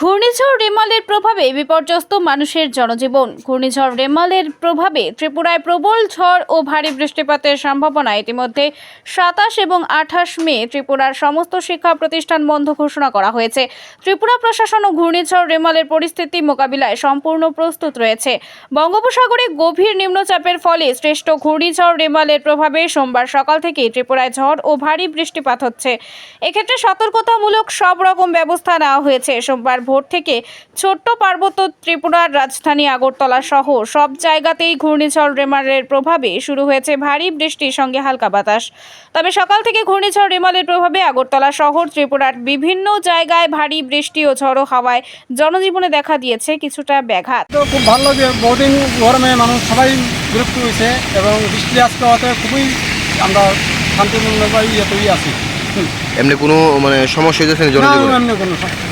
ঘূর্ণিঝড় রেমালের প্রভাবে বিপর্যস্ত মানুষের জনজীবন। ঘূর্ণিঝড় রেমালের প্রভাবে ত্রিপুরায় প্রবল ঝড় ও ভারী বৃষ্টিপাতের সম্ভাবনা ইতিমধ্যে সাতাশ এবং আঠাশ মে ত্রিপুরার সমস্ত শিক্ষা প্রতিষ্ঠান বন্ধ ঘোষণা করা হয়েছে। ত্রিপুরা প্রশাসন ও ঘূর্ণিঝড় রেমালের পরিস্থিতি মোকাবিলায় সম্পূর্ণ প্রস্তুত রয়েছে। বঙ্গোপসাগরে গভীর নিম্নচাপের ফলে শ্রেষ্ঠ ঘূর্ণিঝড় রেমালের প্রভাবে সোমবার সকাল থেকেই ত্রিপুরায় ঝড় ও ভারী বৃষ্টিপাত হচ্ছে। এক্ষেত্রে সতর্কতামূলক সব রকম ব্যবস্থা নেওয়া হয়েছে। সোমবার ভোর থেকে ছোট্ট পার্বত্য ত্রিপুরার রাজধানী আগরতলা সহ সব জায়গাতেই ঘূর্ণিঝড় রেমালের প্রভাবে শুরু হয়েছে ভারী বৃষ্টির সঙ্গে হালকা বাতাস। তবে সকাল থেকে ঘূর্ণিঝড় রেমালের প্রভাবে আগরতলা শহর ত্রিপুরার বিভিন্ন জায়গায় ভারী বৃষ্টি ও ঝড়ো হাওয়ায় জনজীবনে দেখা দিয়েছে কিছুটা ব্যাঘাত। তো খুব ভালো লাগে বহুদিন গরমে মানুষ সবাই বিরক্ত হয়েছে এবং বৃষ্টি আজকে হওয়াতে খুবই আমরা শান্তিপূর্ণ বা ইয়েতেই আছি। এমনি কোনো মানে সমস্যা হয়েছে না, জনজীবনে? এমনি কোনো সমস্যা।